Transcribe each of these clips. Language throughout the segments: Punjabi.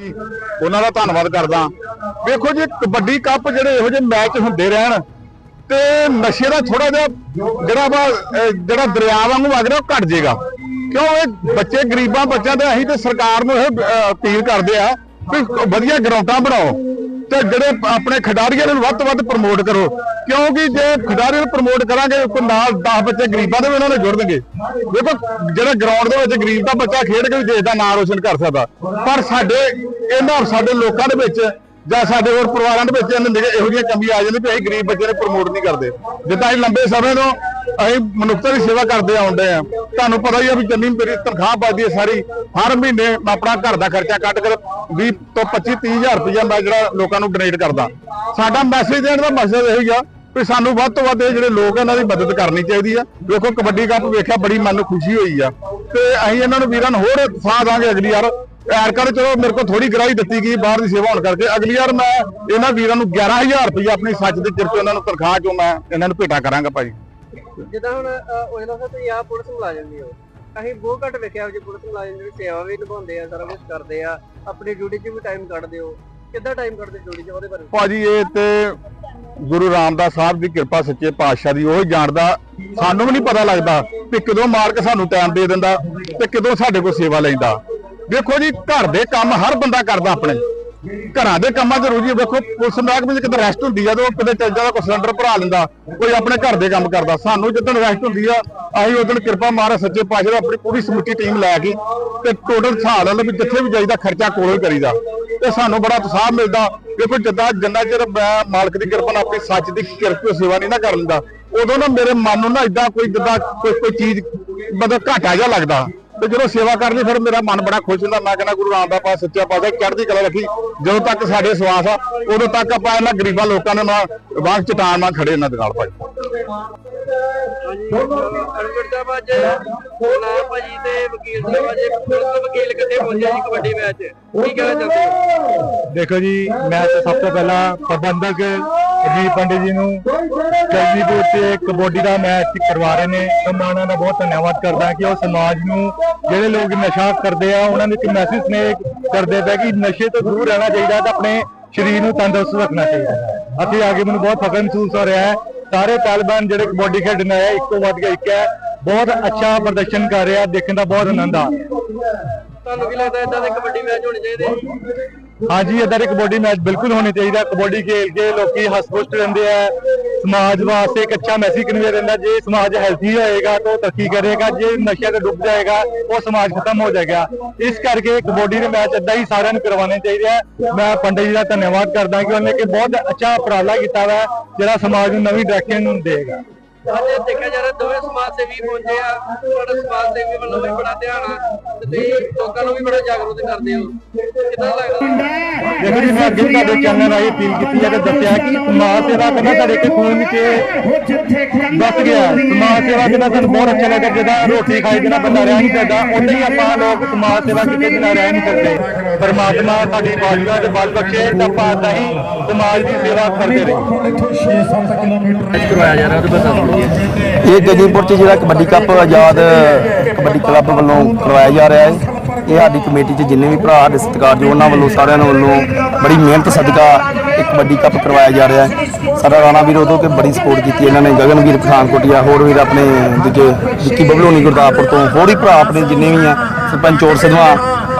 ਉਹਨਾਂ ਦਾ ਧੰਨਵਾਦ ਕਰਦਾ। ਵੇਖੋ ਜੀ, ਕਬੱਡੀ ਕੱਪ ਜਿਹੜੇ ਇਹੋ ਜਿਹੇ ਮੈਚ ਹੁੰਦੇ ਰਹਿਣ ਤੇ ਨਸ਼ੇ ਦਾ ਥੋੜਾ ਜਿਹਾ ਜਿਹੜਾ ਵਾ ਜਿਹੜਾ ਦਰਿਆ ਵਾਂਗੂ ਵਗ ਰਿਹਾ, ਉਹ ਘਟ ਜਾਏਗਾ। ਕਿਉਂ? ਇਹ ਬੱਚੇ, ਗਰੀਬਾਂ ਬੱਚਿਆਂ ਦੇ ਅਸੀਂ ਤੇ ਸਰਕਾਰ ਨੂੰ ਇਹ ਅਪੀਲ ਕਰਦੇ ਆ ਵੀ ਵਧੀਆ ਗਰਾਊਂਡਾਂ ਬਣਾਓ। ਤੇ ਜਿਹੜੇ ਆਪਣੇ ਖਿਡਾਰੀਆਂ ਨੂੰ ਵੱਧ ਤੋਂ ਵੱਧ ਪ੍ਰਮੋਟ ਕਰੋ। ਕਿਉਂਕਿ ਜੇ ਖਿਡਾਰੀਆਂ ਨੂੰ ਪ੍ਰਮੋਟ ਕਰਾਂਗੇ, ਕੋਈ ਨਾਲ 10 ਬੱਚੇ ਗਰੀਬਾਂ ਦੇ ਵੀ ਉਹਨਾਂ ਨੂੰ ਜੁੜਨਗੇ। ਦੇਖੋ, ਜਿਹੜਾ ਗਰਾਊਂਡ ਦੇ ਵਿੱਚ ਗਰੀਬ ਦਾ ਬੱਚਾ ਖੇਡ ਕੇ ਵੀ ਦੇਸ਼ ਦਾ ਨਾਮ ਰੋਸ਼ਨ ਕਰ ਸਕਦਾ। ਪਰ ਸਾਡੇ ਇਹਨਾਂ ਸਾਡੇ ਲੋਕਾਂ ਦੇ ਵਿੱਚ ਜਾਂ ਸਾਡੇ ਹੋਰ ਪਰਿਵਾਰਾਂ ਦੇ ਵਿੱਚ ਇਹਨਾਂ ਇਹੋ ਜਿਹੀਆਂ ਕਮੀਆਂ ਆ ਜਾਂਦੀਆਂ ਵੀ ਅਸੀਂ ਗਰੀਬ ਬੱਚੇ ਨੂੰ ਪ੍ਰਮੋਟ ਨਹੀਂ ਕਰਦੇ। ਜਿੱਦਾਂ ਅਸੀਂ ਲੰਬੇ ਸਮੇਂ ਤੋਂ ਅਸੀਂ ਮਨੁੱਖਤਾ ਦੀ ਸੇਵਾ ਕਰਦੇ ਆਉਂਦੇ ਆ ਤੁਹਾਨੂੰ ਪਤਾ ਹੀ ਆ ਵੀ ਜੰਨੀ ਮੇਰੀ ਤਨਖਾਹ ਪਾਦੀ ਹੈ ਸਾਰੀ। ਹਰ ਮਹੀਨੇ ਆਪਣਾ ਘਰ ਦਾ ਖਰਚਾ ਕੱਢ ਕੇ 20 ਤੋਂ 25 30000 ਰੁਪਇਆ ਮੈਂ ਜਿਹੜਾ ਲੋਕਾਂ ਨੂੰ ਡੋਨੇਟ ਕਰਦਾ। ਸਾਡਾ ਮੈਸੇਜ ਦੇਣ ਦਾ ਮਕਸਦ ਇਹੀ ਆ ਵੀ ਸਾਨੂੰ ਵੱਧ ਤੋਂ ਵੱਧ ਇਹ ਜਿਹੜੇ ਲੋਕ ਇਹਨਾਂ ਦੀ ਮਦਦ ਕਰਨੀ ਚਾਹੀਦੀ ਆ। ਵੇਖੋ ਕਬੱਡੀ ਕੱਪ ਵੇਖਿਆ, ਬੜੀ ਮਨ ਨੂੰ ਖੁਸ਼ੀ ਹੋਈ ਆ। ਤੇ ਅਸੀਂ ਇਹਨਾਂ ਨੂੰ ਵੀਰਾਂ ਨੂੰ ਹੋਰ ਸਾਥ ਦਾਂਗੇ ਅਗਲੀ ਵਾਰ। ਐਰਕਾ ਚਲੋ ਮੇਰੇ ਕੋਲ ਥੋੜੀ ਗਰਾਈ ਦਿੱਤੀ ਗਈ ਬਾਹਰ ਦੀ ਸੇਵਾ ਹੋਣ ਕਰਕੇ। ਅਗਲੀ ਵਾਰ ਮੈਂ ਇਹਨਾਂ ਵੀਰਾਂ ਨੂੰ 11000 ਰੁਪਏ ਆਪਣੀ ਸੱਚ ਦੇ ਚਿਰ ਤੋਂ ਇਹਨਾਂ ਨੂੰ ਤਨਖਾਹ ਚੋਂ ਮੈਂ ਇਹਨਾਂ ਨੂੰ ਭੇਟਾ ਕਰਾਂਗਾ ਭਾਈ ਜਿੱਦਾਂ ਹੁਣ ਉਹਨਾਂ ਦਾ ਤੁਸੀਂ ਆ ਪੁਲਿਸ ਮੁਲਾਜ਼ਮ ਵੀ ਹੋ, ਅਸੀਂ ਬਹੁਤ ਘੱਟ ਵੇਖਿਆ ਜੀ ਪੁਲਿਸ ਮੁਲਾਜ਼ਮ ਜਿਹੜੀ ਸੇਵਾ ਵੀ ਨਿਭਾਉਂਦੇ ਆ, ਸਾਰਾ ਕੁਝ ਕਰਦੇ ਆ, ਆਪਣੀ ਡਿਊਟੀ 'ਚ ਵੀ ਟਾਈਮ ਕੱਢਦੇ ਹੋ। ਕਿੱਦਾਂ ਟਾਈਮ ਕੱਢਦੇ ਡਿਊਟੀ 'ਚ ਉਹਦੇ ਬਾਰੇ? ਭਾਜੀ, ਇਹ ਤੇ ਗੁਰੂ ਰਾਮਦਾਸ ਸਾਹਿਬ ਦੀ ਕਿਰਪਾ ਸੱਚੇ ਪਾਤਸ਼ਾਹ ਦੀ, ਉਹ ਜਾਣਦਾ। ਸਾਨੂੰ ਵੀ ਨਹੀਂ ਪਤਾ ਲੱਗਦਾ ਕਿ ਕਦੋਂ ਮਾਲਕ ਸਾਨੂੰ ਟਾਈਮ ਦੇ ਦਿੰਦਾ ਤੇ ਕਦੋਂ ਸਾਡੇ ਕੋਲ ਸੇਵਾ ਲੈਂਦਾ। ਵੇਖੋ ਜੀ, ਘਰ ਦੇ ਕੰਮ ਹਰ ਬੰਦਾ ਕਰਦਾ ਆਪਣੇ। ਘਰਾਂ ਦੇ ਕੰਮਾਂ 'ਚ ਰੋਜੀ ਵੇਖੋ, ਪੁਲਿਸ ਮਹਿਕਮੇ 'ਚ ਕਿਤੇ ਰੈਸਟ ਹੁੰਦੀ ਆ ਤੇ ਉਹ ਕਿਤੇ ਚੱਲ ਜਾਂਦਾ, ਕੋਈ ਸਿਲੰਡਰ ਭਰਾ ਲੈਂਦਾ, ਕੋਈ ਆਪਣੇ ਘਰ ਦੇ ਕੰਮ ਕਰਦਾ। ਸਾਨੂੰ ਜਦੋਂ ਰੈਸਟ ਹੁੰਦੀ ਆ, ਅਸੀਂ ਉਦੋਂ ਕਿਰਪਾ ਮਾਰਾ ਸੱਚੇ ਪਾਤਸ਼ਾਹ ਦਾ ਆਪਣੀ ਪੂਰੀ ਸਮੁੱਚੀ ਟੀਮ ਲੈ ਕੇ ਤੇ ਟੋਟਲ ਹਿਸਾਬ ਲਾ ਲਓ ਵੀ ਜਿੱਥੇ ਵੀ ਜਾਈਦਾ, ਖਰਚਾ ਕੋਲੋਂ ਹੀ ਕਰੀਦਾ। ਤੇ ਸਾਨੂੰ ਬੜਾ ਉਤਸ਼ਾਹ ਮਿਲਦਾ। ਵੇਖੋ, ਜਿੱਦਾਂ ਜਿੰਨਾ ਚਿਰ ਮੈਂ ਮਾਲਕ ਦੀ ਕਿਰਪਾ ਨਾਲ ਆਪਣੀ ਸੱਚ ਦੀ ਕਿਰਪਾ ਸੇਵਾ ਨਹੀਂ ਨਾ ਕਰ ਲੈਂਦਾ, ਉਦੋਂ ਨਾ ਮੇਰੇ ਮਨ ਨੂੰ ਨਾ ਇਦਾਂ ਕੋਈ ਜਿੱਦਾਂ ਕੋਈ ਕੋਈ ਚੀਜ਼ ਮਤਲਬ ਘਾਟਾ ਜਿਹਾ ਲੱਗਦਾ। ਤੇ ਜਦੋਂ ਸੇਵਾ ਕਰਨੀ, ਫਿਰ ਮੇਰਾ ਮਨ ਬੜਾ ਖੁਸ਼ ਹੁੰਦਾ। ਮੈਂ ਕਹਿੰਦਾ, ਗੁਰੂ ਰਾਮਦਾਸ ਪਾਸ ਸੱਚਾ ਪਾਸਾ ਚੜ੍ਹਦੀ ਕਲਾ ਰੱਖੀ। ਜਦੋਂ ਤੱਕ ਸਾਡੇ ਸਵਾਸ ਆ, ਉਦੋਂ ਤੱਕ ਆਪਾਂ ਇਹਨਾਂ ਗਰੀਬਾਂ ਲੋਕਾਂ ਦੇ ਨਾਲ ਵਾਂਗ ਚਟਾਨ ਨਾਲ ਖੜੇ ਇਹਨਾਂ ਦੇ ਨਾਲ ਭਾਈ। ਅਰਜੁਨ ਸਾਹਿਬ ਅੱਜ ਨਾ ਭਾਜੀ ਤੇ ਵਕੀਲ ਸਾਹਿਬ ਅੱਜ ਪੁਲਿਸ ਵਕੀਲ ਕਿੱਥੇ ਪਹੁੰਚਿਆ ਜੀ ਕਬੱਡੀ ਮੈਚ। ਕੀ ਕਹਿਣਾ ਚਾਹੁੰਦੇ ਹੋ ਦੇਖੋ ਜੀ ਮੈਂ ਤਾਂ ਸਭ ਤੋਂ ਪਹਿਲਾਂ ਪ੍ਰਬੰਧਕ ਰਜੀਵ ਪੰਡਿਤ ਜੀ ਨੂੰ ਜਲਦੀਪੁਰ ਤੇ ਕਬੱਡੀ ਦਾ ਮੈਚ ਕਰਵਾ ਰਹੇ ਨੇ। ਉਹਨਾਂ ਦਾ ਬਹੁਤ ਧੰਨਵਾਦ ਕਰਦਾ ਕਿ ਉਹ ਸਮਾਜ ਨੂੰ ਜਿਹੜੇ ਲੋਕ ਨਸ਼ਾ ਕਰਦੇ ਆ ਉਹਨਾਂ ਨੂੰ ਇੱਕ ਮੈਸੇਜ ਨੇ ਕਰਦੇ ਪਏ ਕਿ ਨਸ਼ੇ ਤੋਂ ਦੂਰ ਰਹਿਣਾ ਚਾਹੀਦਾ ਤੇ ਆਪਣੇ ਸਰੀਰ ਨੂੰ ਤੰਦਰੁਸਤ ਰੱਖਣਾ ਚਾਹੀਦਾ। ਹੈ ਅਸੀਂ ਆ ਕੇ ਮੈਨੂੰ ਬਹੁਤ ਫਖਰ ਮਹਿਸੂਸ ਹੋ ਰਿਹਾ ਹੈ ਸਾਰੇ ਤਾਲਿਬਾਨ ਜਿਹੜੇ ਕਬੱਡੀ ਖੇਡਣ ਆਏ ਆ, ਇੱਕ ਤੋਂ ਵੱਧ ਕੇ ਇੱਕ ਹੈ। ਬਹੁਤ ਅੱਛਾ ਪ੍ਰਦਰਸ਼ਨ ਕਰ ਰਿਹਾ ਦੇਖਣ ਦਾ ਬਹੁਤ ਆਨੰਦ ਆ। ਤੁਹਾਨੂੰ ਕੀ ਲੱਗਦਾ ਇਦਾਂ ਦੇ ਕਬੱਡੀ ਮੈਚ ਹੋਣੇ ਚਾਹੀਦੇ? ਹਾਂਜੀ ਇਦਾਂ ਦੇ ਕਬੱਡੀ ਮੈਚ ਬਿਲਕੁਲ ਹੋਣੇ ਚਾਹੀਦਾ ਕਬੱਡੀ ਖੇਲ ਕੇ ਲੋਕੀ ਹਸਪੁਸ਼ਟ ਰਹਿੰਦੇ ਆ। ਸਮਾਜ ਵਾਸਤੇ ਇੱਕ ਅੱਛਾ ਮੈਸੇਜ ਕਨਵੇ ਰਹਿੰਦਾ ਜੇ ਸਮਾਜ ਹੈਲਥੀ ਹੋਏਗਾ ਤਾਂ ਤਰੱਕੀ ਕਰੇਗਾ, ਜੇ ਨਸ਼ੇ ਤੇ ਡੁੱਬ ਜਾਏਗਾ ਉਹ ਸਮਾਜ ਖਤਮ ਹੋ ਜਾਏਗਾ। ਇਸ ਕਰਕੇ ਕਬੱਡੀ ਦੇ ਮੈਚ ਏਦਾਂ ਹੀ ਸਾਰਿਆਂ ਨੂੰ ਕਰਵਾਉਣੇ ਚਾਹੀਦੇ ਆ। ਮੈਂ ਪੰਡਿਤ ਜੀ ਦਾ ਧੰਨਵਾਦ ਕਰਦਾ ਕਿ ਉਹਨੇ ਕਿ ਬਹੁਤ ਅੱਛਾ ਉਪਰਾਲਾ ਕੀਤਾ ਵਾ, ਜਿਹੜਾ ਸਮਾਜ ਨੂੰ ਨਵੀਂ ਡਾਇਰੈਕਸ਼ਨ ਦੇਗਾ ਅੱਜ ਦੇਖਿਆ ਜਾ ਰਿਹਾ ਦੋਵੇਂ ਸਮਾਜ ਸੇਵੀ ਪਹੁੰਚੇ ਆ। ਤੁਹਾਡਾ ਸਮਾਜ ਸੇਵੀ ਵੱਲੋਂ ਵੀ ਬੜਾ ਧਿਆਨ ਆ ਤੇ ਤੁਸੀਂ ਲੋਕਾਂ ਨੂੰ ਵੀ ਬੜਾ ਜਾਗਰੂਕ ਕਰਦੇ ਹੋ। ਕਿਦਾਂ ਲੱਗਦਾ? ਦੇਖੋ ਜੀ ਮੈਂ ਅੱਗੇ ਤੁਹਾਡੇ ਚੈਨਲ ਰਾਹੀਂ ਅਪੀਲ ਕੀਤੀ ਹੈ ਤੇ ਦੱਸਿਆ ਕਿ ਸਮਾਜ ਸੇਵਾ ਕਰਨਾ ਤੁਹਾਡੇ ਕੇ ਖੂਨ ਵਿੱਚ ਦੱਸ ਗਿਆ। ਸਮਾਜ ਸੇਵਾ ਕਰਨਾ ਸਾਨੂੰ ਬਹੁਤ ਅੱਛਾ ਲੱਗਾ ਜਿਹਦਾ ਰੋਟੀ ਖਾਈ ਬਿਨਾ ਬੰਦਾ ਰਹਿ ਨਹੀਂ ਸਕਦਾ ਉਦਾਂ ਹੀ ਆਪਾਂ ਲੋਕ ਸਮਾਜ ਸੇਵਾ ਕੀਤੇ ਬਿਨਾ ਰਹਿ ਨਹੀਂ ਸਕਦੇ। ਪਰਮਾਤਮਾ ਸਾਡੀ ਬਾਜੂਆਂ ਦੇ ਬਲ ਬਖਸ਼ੇ ਤਾਂ ਆਪਾਂ ਏਦਾਂ ਹੀ ਸਮਾਜ ਦੀ ਸੇਵਾ ਕਰਦੇ ਰਹੀਏ। ਕਰਵਾਇਆ ਜਾ ਰਿਹਾ ਉਹਦੇ ਬਾਰੇ ਇਹ ਗਜੀਪੁਰ ਚ ਜਿਹੜਾ ਕਬੱਡੀ ਕੱਪ ਆਜ਼ਾਦ, ਕਬੱਡੀ ਕਲੱਬ ਵੱਲੋਂ ਕਰਵਾਇਆ ਜਾ ਰਿਹਾ ਹੈ। ਇਹ ਸਾਡੀ ਕਮੇਟੀ 'ਚ ਜਿੰਨੇ ਵੀ ਭਰਾ ਸਾਡੇ ਸਤਿਕਾਰਯੋਗ ਉਹਨਾਂ ਵੱਲੋਂ ਸਾਰਿਆਂ ਵੱਲੋਂ ਬੜੀ ਮਿਹਨਤ, ਸਦਕਾ ਇਹ ਕਬੱਡੀ ਕੱਪ ਕਰਵਾਇਆ ਜਾ ਰਿਹਾ ਹੈ। ਸਾਡਾ ਰਾਣਾ ਵੀਰ ਉਦੋਂ ਕਿ ਬੜੀ ਸਪੋਰਟ ਕੀਤੀ ਇਹਨਾਂ ਨੇ, ਗਗਨਵੀਰ ਪਠਾਨਕੋਟੀਆ, ਹੋਰ ਵੀਰ ਆਪਣੇ ਦੂਜੇ ਵਿੱਕੀ ਬਬਲੋਨੀ ਗੁਰਦਾਸਪੁਰ ਤੋਂ, ਹੋਰ ਹੀ ਭਰਾ ਆਪਣੇ ਜਿੰਨੇ ਵੀ ਆ, ਸਰਪੰਚ ਔਰ ਸਿਧਵਾ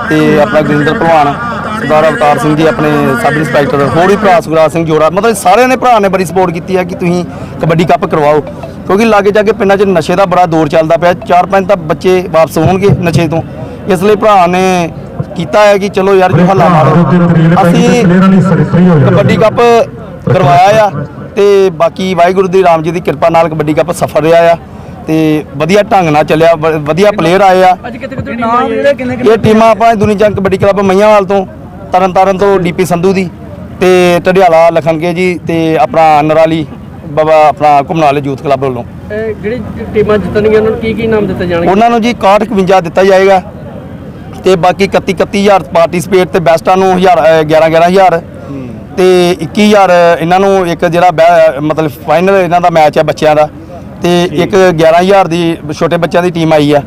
ਤੇ ਆਪਣਾ ਗੁਰਿੰਦਰ ਭਲਵਾਨ ਸਰਦਾਰ ਅਵਤਾਰ ਸਿੰਘ ਜੀ ਆਪਣੇ ਸਬ ਇੰਸਪੈਕਟਰ ਹੋਰ ਹੀ ਭਰਾ ਸੁਖਰਾਜ ਸਿੰਘ ਜੋੜਾ ਮਤਲਬ ਸਾਰਿਆਂ ਨੇ ਭਰਾ ਨੇ ਬੜੀ ਸਪੋਰਟ ਕੀਤੀ ਹੈ ਕਿ ਤੁਸੀਂ ਕਬੱਡੀ ਕੱਪ ਕਰਵਾਓ। ਕਿਉਂਕਿ ਲਾਗੇ ਜਾ ਕੇ ਪਿੰਡਾਂ 'ਚ ਨਸ਼ੇ ਦਾ ਬੜਾ ਦੌਰ ਚੱਲਦਾ ਪਿਆ ਚਾਰ ਪੰਜ ਤਾਂ ਬੱਚੇ ਵਾਪਸ ਹੋਣਗੇ ਨਸ਼ੇ ਤੋਂ। ਇਸ ਲਈ ਭਰਾ ਨੇ ਕੀਤਾ ਹੈ ਕਿ ਚਲੋ ਯਾਰ ਜੋ ਹੱਲਾ ਮਾਰੋ। ਅਸੀਂ ਕਬੱਡੀ ਕੱਪ ਕਰਵਾਇਆ ਆ ਤੇ ਬਾਕੀ ਵਾਹਿਗੁਰੂ ਦੀ ਰਾਮ ਜੀ ਦੀ ਕਿਰਪਾ ਨਾਲ ਕਬੱਡੀ ਕੱਪ ਸਫਲ ਰਿਹਾ ਆ ਤੇ ਵਧੀਆ ਢੰਗ ਨਾਲ ਚੱਲਿਆ ਵ- ਵਧੀਆ ਪਲੇਅਰ ਆਏ ਆ। ਇਹ ਟੀਮਾਂ ਆਪਾਂ ਦੁਨੀ ਜੰਗ ਕਬੱਡੀ ਕਲੱਬ ਮਈਆਂਵਾਲ ਤੋਂ ਤਰਨ ਤਾਰਨ ਤੋਂ ਡੀਪੀ ਸੰਧੂ ਦੀ ਤੇ ਟਢਿਆਲਾ ਲਖਨਗੇ ਜੀ ਤੇ ਆਪਣਾ ਨਰਾਲੀ ਬਾਬਾ ਆਪਣਾ ਘੁਮਨਾਲੇ ਯੂਥ ਕਲੱਬ ਵੱਲੋਂ। ਜਿਹੜੀ ਟੀਮਾਂ ਜਿੱਤਣਗੀਆਂ ਉਹਨਾਂ ਨੂੰ ਕੀ ਕੀ ਨਾਮ ਦਿੱਤੇ ਜਾਣਗੇ? ਉਹਨਾਂ ਨੂੰ ਜੀ 61 51 ਦਿੱਤਾ ਜਾਏਗਾ ਤੇ ਬਾਕੀ 31 31000 ਪਾਰਟਿਸਿਪੇਟ ਤੇ ਬੈਸਟਾਂ ਨੂੰ 1000 11 11000 ਤੇ 21000 ਇਹਨਾਂ ਨੂੰ ਇੱਕ ਜਿਹੜਾ ਬੈ- ਮਤਲਬ ਫਾਈਨਲ ਇਹਨਾਂ ਦਾ ਮੈਚ ਹੈ ਬੱਚਿਆਂ ਦਾ ਤੇ ਇੱਕ 11000 ਦੀ ਛੋਟੇ ਬੱਚਿਆਂ ਦੀ ਟੀਮ ਆਈ ਆ।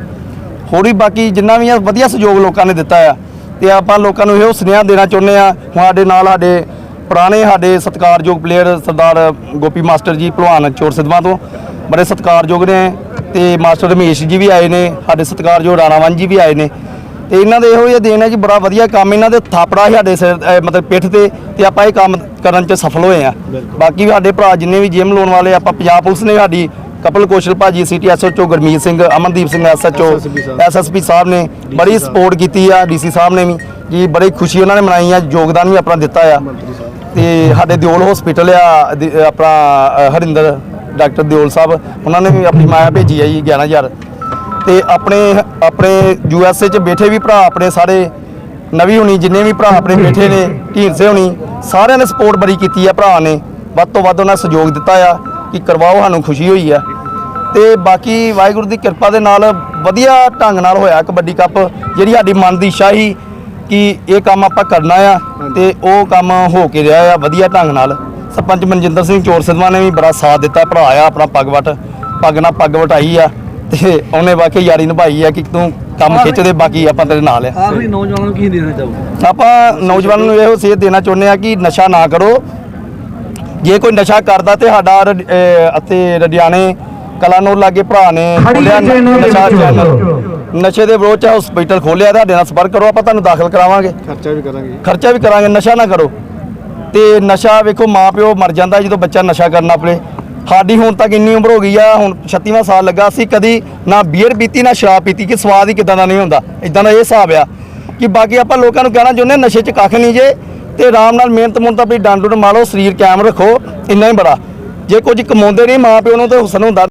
ਹੋਰ ਵੀ ਬਾਕੀ ਜਿੰਨਾ ਵੀ ਆ ਵਧੀਆ ਸਹਿਯੋਗ ਲੋਕਾਂ ਨੇ ਦਿੱਤਾ ਆ। ਤੇ ਆਪਾਂ ਲੋਕਾਂ ਨੂੰ ਇਹੋ ਸੁਨੇਹਾ ਦੇਣਾ ਚਾਹੁੰਦੇ ਆ ਸਾਡੇ ਨਾਲ ਸਾਡੇ ਪੁਰਾਣੇ ਸਾਡੇ ਸਤਿਕਾਰਯੋਗ ਪਲੇਅਰ ਸਰਦਾਰ ਗੋਪੀ ਮਾਸਟਰ ਜੀ ਭਲਵਾਨ ਚੋਰ ਸਿੱਧਵਾਂ ਤੋਂ ਬੜੇ ਸਤਿਕਾਰਯੋਗ ਨੇ ਤੇ ਮਾਸਟਰ ਰਮੇਸ਼ ਜੀ ਵੀ ਆਏ ਨੇ ਸਾਡੇ ਸਤਿਕਾਰਯੋਗ ਰਾਣਾਵਨ ਜੀ ਵੀ ਆਏ ਨੇ। ਤੇ ਇਹਨਾਂ ਦੇ ਇਹੋ ਜਿਹੇ ਦੇਣ ਹੈ ਜੀ ਬੜਾ ਵਧੀਆ ਕੰਮ ਇਹਨਾਂ ਦੇ ਥਾਪੜਾ ਸਾਡੇ ਸਿਰ ਮਤਲਬ ਪਿੱਠ ਤੇ ਤੇ ਆਪਾਂ ਇਹ ਕੰਮ ਕਰਨ 'ਚ ਸਫਲ ਹੋਏ ਆ ਬਾਕੀ ਸਾਡੇ ਭਰਾ ਜਿੰਨੇ ਵੀ ਜਿਮ ਲਾਉਣ ਵਾਲੇ ਆਪਾਂ ਪੰਜਾਬ ਪੁਲਿਸ ਨੇ ਸਾਡੀ ਕਪਲ ਕੋਸ਼ਲ ਭਾਜੀ city SHO Gurmeet Singh Amandeep Singh SHO SSP ਸਾਹਿਬ। ਨੇ ਬੜੀ ਸਪੋਰਟ ਕੀਤੀ ਆ ਡੀਸੀ ਸਾਹਿਬ ਨੇ ਵੀ। ਜੀ ਬੜੀ ਖੁਸ਼ੀ ਉਹਨਾਂ ਨੇ ਮਨਾਈ ਆ ਯੋਗਦਾਨ ਵੀ ਆਪਣਾ ਦਿੱਤਾ ਆ। ਤੇ ਸਾਡੇ ਦਿਓਲ ਹਸਪੀਟਲ ਆ ਦੀ- ਆਪਣਾ ਅ, ਹਰਿੰਦਰ ਡਾਕਟਰ ਦਿਓਲ ਸਾਹਿਬ ਉਹਨਾਂ ਨੇ ਵੀ ਆਪਣੀ ਮਾਇਆ ਭੇਜੀ ਆ ਜੀ 11000 ਤੇ ਆਪਣੇ ਆਪਣੇ ਯੂ ਐਸ ਏ ਚ ਬੈਠੇ ਵੀ ਭਰਾ ਆਪਣੇ ਸਾਰੇ ਨਵੀ ਹੁਣੀ ਜਿੰਨੇ ਵੀ ਭਰਾ ਆਪਣੇ ਬੈਠੇ ਨੇ ਢੀਂਸੇ ਹੁਣੀ ਸਾਰਿਆਂ ਨੇ ਸਪੋਰਟ ਬੜੀ ਕੀਤੀ ਆ ਭਰਾ ਨੇ। ਵੱਧ ਤੋਂ ਵੱਧ ਉਹਨਾਂ ਸਹਿਯੋਗ ਦਿੱਤਾ ਆ ਕਿ ਕਰਵਾਓ ਸਾਨੂੰ ਖੁਸ਼ੀ ਹੋਈ ਆ। ਤੇ ਬਾਕੀ ਵਾਹਿਗੁਰੂ ਦੀ ਕਿਰਪਾ ਦੇ ਨਾਲ ਵਧੀਆ ਢੰਗ ਨਾਲ ਹੋਇਆ ਕਬੱਡੀ ਕੱਪ ਜਿਹੜੀ ਸਾਡੀ ਮਨ ਦੀ ਇੱਛਾ ਸੀ ਕਿ ਇਹ ਕੰਮ ਆਪਾਂ ਕਰਨਾ ਆ ਤੇ ਉਹ ਕੰਮ ਹੋ ਕੇ ਰਿਹਾ ਆ ਵਧੀਆ ਢੰਗ ਨਾਲ। ਸਰਪੰਚ ਮਨਜਿੰਦਰ ਸਿੰਘ ਚੋਰ ਸਿਧਵਾ ਨੇ ਵੀ ਬੜਾ ਸਾਥ ਦਿੱਤਾ ਭਰਾ ਆ ਆਪਣਾ ਪੱਗ ਵਟ ਪੱਗ ਨਾਲ ਪੱਗ ਵਟਾਈ ਆ ਤੇ ਉਹਨੇ ਵਾਕਈ ਯਾਰੀ ਨਿਭਾਈ ਆ ਕਿ ਤੂੰ ਕੰਮ ਖਿੱਚਦੇ ਬਾਕੀ ਆਪਾਂ ਤੇਰੇ ਨਾਲ ਆ। ਆਖਰੀ ਨੌਜਵਾਨਾਂ ਨੂੰ ਕੀ ਦੇਣਾ ਚਾਹੋਗੇ? ਆਪਾਂ ਨੌਜਵਾਨਾਂ ਨੂੰ ਇਹੋ ਸੇਧ ਦੇਣਾ ਚਾਹੁੰਦੇ ਆ ਕਿ ਨਸ਼ਾ ਨਾ ਕਰੋ। ਜੇ ਕੋਈ ਨਸ਼ਾ ਕਰਦਾ ਤੇ ਸਾਡਾ ਅਤੇ ਰਡਿਆਣੇ ਕਲਾਨੌਰ ਲਾਗੇ ਭਰਾ ਨੇ ਖੋਲਿਆ ਨਸ਼ਾ ਚੈਨਲ। ਨਸ਼ੇ ਦੇ ਵਿਰੋਧ ਚ ਹਸਪੀਟਲ ਖੋਲਿਆ ਤੁਹਾਡੇ ਨਾਲ ਸੰਪਰਕ ਕਰੋ ਆਪਾਂ ਤੁਹਾਨੂੰ ਦਾਖਲ ਕਰਾਵਾਂਗੇ। ਖਰਚਾ ਵੀ ਕਰਾਂਗੇ। ਖਰਚਾ ਵੀ ਕਰਾਂਗੇ ਨਸ਼ਾ ਨਾ ਕਰੋ। ਤੇ ਨਸ਼ਾ ਵੇਖੋ ਮਾਪਿਓ ਮਰ ਜਾਂਦਾ ਜਦੋਂ ਬੱਚਾ ਨਸ਼ਾ ਕਰਨ ਆਪਣੇ। ਸਾਡੀ ਹੁਣ ਤੱਕ ਇੰਨੀ ਉਮਰ ਹੋ ਗਈ ਆ ਹੁਣ 36ਵਾਂ ਸਾਲ ਲੱਗਾ ਅਸੀਂ ਕਦੀ ਨਾ ਬੀਅਰ ਪੀਤੀ ਨਾ ਸ਼ਰਾਬ ਪੀਤੀ ਕਿ ਸਵਾਦ ਹੀ ਕਿਦਾਂ ਦਾ ਨਹੀਂ ਹੁੰਦਾ। ਇਦਾਂ ਦਾ ਇਹ ਹਿਸਾਬ ਆ ਕਿ ਬਾਕੀ ਆਪਾਂ ਲੋਕਾਂ ਨੂੰ ਕਹਿਣਾ ਚਾਹੁੰਦੇ ਹਾਂ, ਨਸ਼ੇ 'ਚ ਕੱਖ ਨਹੀਂ ਜੇ। ਤੇ ਆਰਾਮ ਨਾਲ ਮਿਹਨਤ ਮੁਹਨਤ ਆਪਣੀ ਡੰਡ ਡੁੰਡ ਮਾਰੋ ਸਰੀਰ ਕਾਇਮ ਰੱਖੋ ਇੰਨਾ ਹੀ ਬੜਾ। ਜੇ ਕੁਝ ਕਮਾਉਂਦੇ ਨਹੀਂ ਮਾਪਿਓ ਨੂੰ ਤੇ ਹੁਸਨ ਹੁੰਦਾ